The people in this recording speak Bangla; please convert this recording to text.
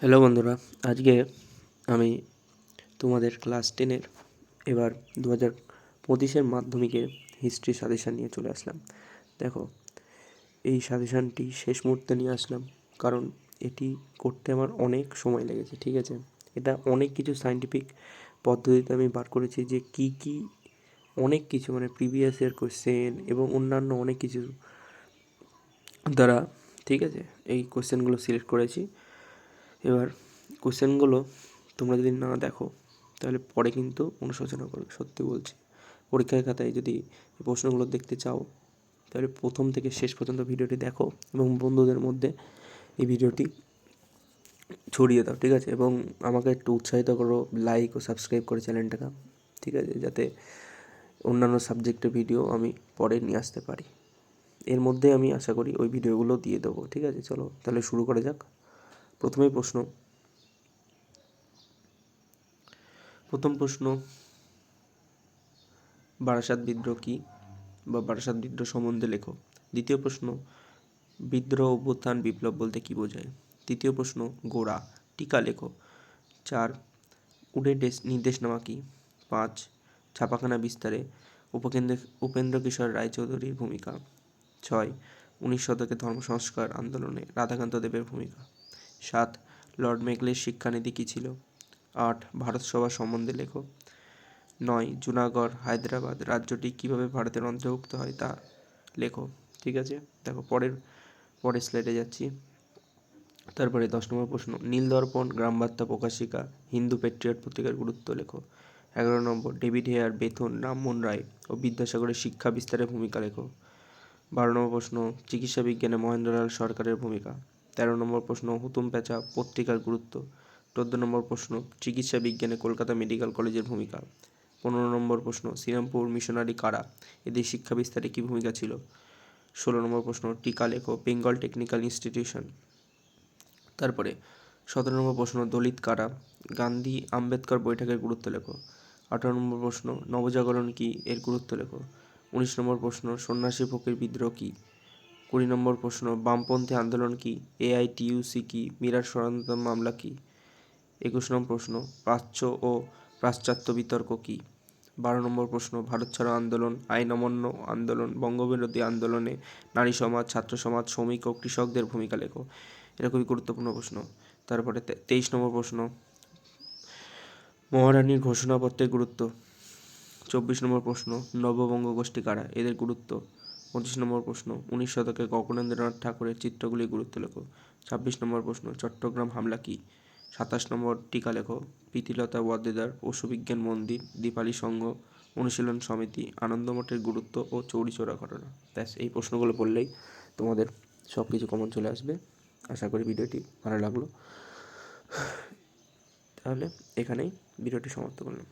হ্যালো বন্ধুরা, আজকে আমি তোমাদের ক্লাস টেনের এবার দু হাজার পঁচিশের মাধ্যমিকের হিস্ট্রি সাজেশান নিয়ে চলে আসলাম। দেখো, এই সাজেশানটি শেষ মুহূর্তে নিয়ে আসলাম কারণ এটি করতে আমার অনেক সময় লেগেছে, ঠিক আছে? এটা অনেক কিছু সাইন্টিফিক পদ্ধতিতে আমি বার করেছি যে কী কী অনেক কিছু মানে প্রিভিয়াস ইয়ার কোশ্চেন এবং অন্যান্য অনেক কিছু দ্বারা, ঠিক আছে? এই কোশ্চেনগুলো সিলেক্ট করেছি। এবার কোশ্চেনগুলো তোমরা যদি না দেখো, তাহলে পরে কিন্তু অনুশোচনা করবে, সত্যি বলছি। পরীক্ষার খাতায় যদি প্রশ্নগুলো দেখতে চাও, তাহলে প্রথম থেকে শেষ পর্যন্ত ভিডিওটি দেখো এবং বন্ধুদের মধ্যে এই ভিডিওটি ছড়িয়ে দাও, ঠিক আছে? এবং আমাকে একটু উৎসাহিত করো লাইক ও সাবস্ক্রাইব করে চ্যানেলটাকে, ঠিক আছে? যাতে অন্যান্য সাবজেক্টের ভিডিও আমি পরে নিয়ে আসতে পারি। এর মধ্যে আমি আশা করি ওই ভিডিওগুলো দিয়ে দেবো, ঠিক আছে? চলো, তাহলে শুরু করা যাক। প্রথমেই প্রশ্ন। প্রথম প্রশ্ন, বারাসাত বিদ্রোহ কী বা বারাসাত বিদ্রোহ সম্বন্ধে লেখো। দ্বিতীয় প্রশ্ন, বিদ্রোহ অভ্যুত্থান বিপ্লব বলতে কী বোঝায়? তৃতীয় প্রশ্ন, গোড়া, টিকা লেখো। চার, উডের নির্দেশনামা কী? পাঁচ, ছাপাখানা বিস্তারে, উপকেন্দ্র উপেন্দ্র কিশোর রায়চৌধুরীর ভূমিকা। ছয়, উনিশ শতকে ধর্ম সংস্কার আন্দোলনে রাধাকান্ত দেবের ভূমিকা। সাত, লর্ড মেগলের শিক্ষানীতি কী ছিল? আট, ভারত সভা সম্বন্ধে লেখো। নয়, জুনাগড়, হায়দ্রাবাদ রাজ্যটি কীভাবে ভারতের অন্তর্ভুক্ত হয় তা লেখো, ঠিক আছে? দেখো, পরের পরের স্লাইডে যাচ্ছি। তারপরে দশ নম্বর প্রশ্ন নীল দর্পণ গ্রামবার্তা, প্রকাশিকা, হিন্দু পেট্রিয়ট পত্রিকার গুরুত্ব লেখো। এগারো নম্বর, David Hare, Bethune, Rammohan Roy ও বিদ্যাসাগরের শিক্ষা বিস্তারের ভূমিকা লেখো। বারো নম্বর প্রশ্ন, চিকিৎসা বিজ্ঞানে মহেন্দ্রলাল সরকারের ভূমিকা। তেরো নম্বর প্রশ্ন, হুতুম প্যাঁচা পত্রিকার গুরুত্ব। চোদ্দ নম্বর প্রশ্ন, চিকিৎসা বিজ্ঞানে কলকাতা মেডিকেল কলেজের ভূমিকা। পনেরো নম্বর প্রশ্ন, শ্রীরামপুর মিশনারি কারা? এদের শিক্ষা বিস্তারে কী ভূমিকা ছিল? ষোলো নম্বর প্রশ্ন, টিকা লেখো বেঙ্গল টেকনিক্যাল ইনস্টিটিউশন। তারপরে সতেরো নম্বর প্রশ্ন, দলিত কারা? গান্ধী আম্বেদকর বৈঠকের গুরুত্ব লেখো। আঠারো নম্বর প্রশ্ন, নবজাগরণ কী এর গুরুত্ব লেখো? উনিশ নম্বর প্রশ্ন, সন্ন্যাসী ফকির বিদ্রোহ কী? কুড়ি নম্বর প্রশ্ন, বামপন্থী আন্দোলন কি? এআইটিইউসি কি? মিরাট ষড়যন্ত্র মামলা কি? একুশ নম্বর প্রশ্ন, প্রাচ্য ও পাশ্চাত্য বিতর্ক কি? বারো নম্বর প্রশ্ন, ভারত ছাড়ো আন্দোলন, আইন অমান্য আন্দোলন, বঙ্গবিরোধী আন্দোলনে নারী সমাজ, ছাত্র সমাজ, শ্রমিক ও কৃষকদের ভূমিকা লেখো। এটা খুবই গুরুত্বপূর্ণ প্রশ্ন। তারপরে তেইশ নম্বর প্রশ্ন, মহারানীর ঘোষণাপত্রের গুরুত্ব। চব্বিশ নম্বর প্রশ্ন, নববঙ্গ গোষ্ঠী কারা? এদের গুরুত্ব। পঁচিশ নম্বর প্রশ্ন, উনিশ শতকে গগনেন্দ্রনাথ ঠাকুরের চিত্রগুলি গুরুত্ব লেখো। ছাব্বিশ নম্বর প্রশ্ন, চট্টগ্রাম হামলা কী? সাতাশ নম্বর টিকা লেখো, প্রীতিলতা ওয়াদ্দেদার পশুবিজ্ঞান মন্দির, দীপালি সংঘ, অনুশীলন সমিতি, আনন্দমঠের গুরুত্ব ও চৌরিচোরা ঘটনা। ব্যাস, এই প্রশ্নগুলো পড়লেই তোমাদের সব কিছু কমন চলে আসবে। আশা করি ভিডিওটি ভালো লাগল। তাহলে এখানেই ভিডিওটি সমাপ্ত করলাম।